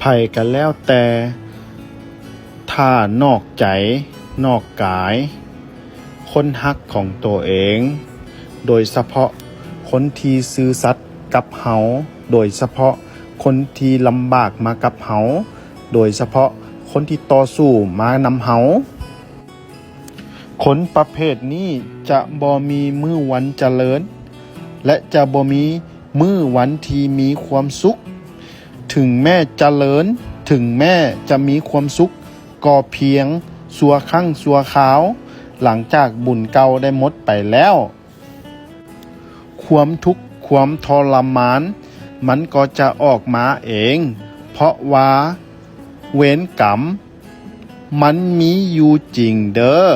ไผกันแล้วแต่ถ้านอกใจ นอกกาย คนฮักของตัวเอง โดยเฉพาะคนที่ซื่อสัตย์กับเฮาโดยเฉพาะคนที่ลำบากมากับเฮาโดยเฉพาะคนที่ต่อสู้มานำเฮาคนประเภทนี้จะบ่มีมือวันเจริญ และจะบ่มีมือวันที่มีความสุข ถึงแม่เจริญถึงแม่จะมีความสุขก็เพียงสัวข้างสัวขาว หลังจากบุญเก่าได้หมดไปแล้ว ความทุกข์ความทรมาน มันก็จะออกมาเอง เพราะว่า เวรกรรม มันมีอยู่จริงเด้อ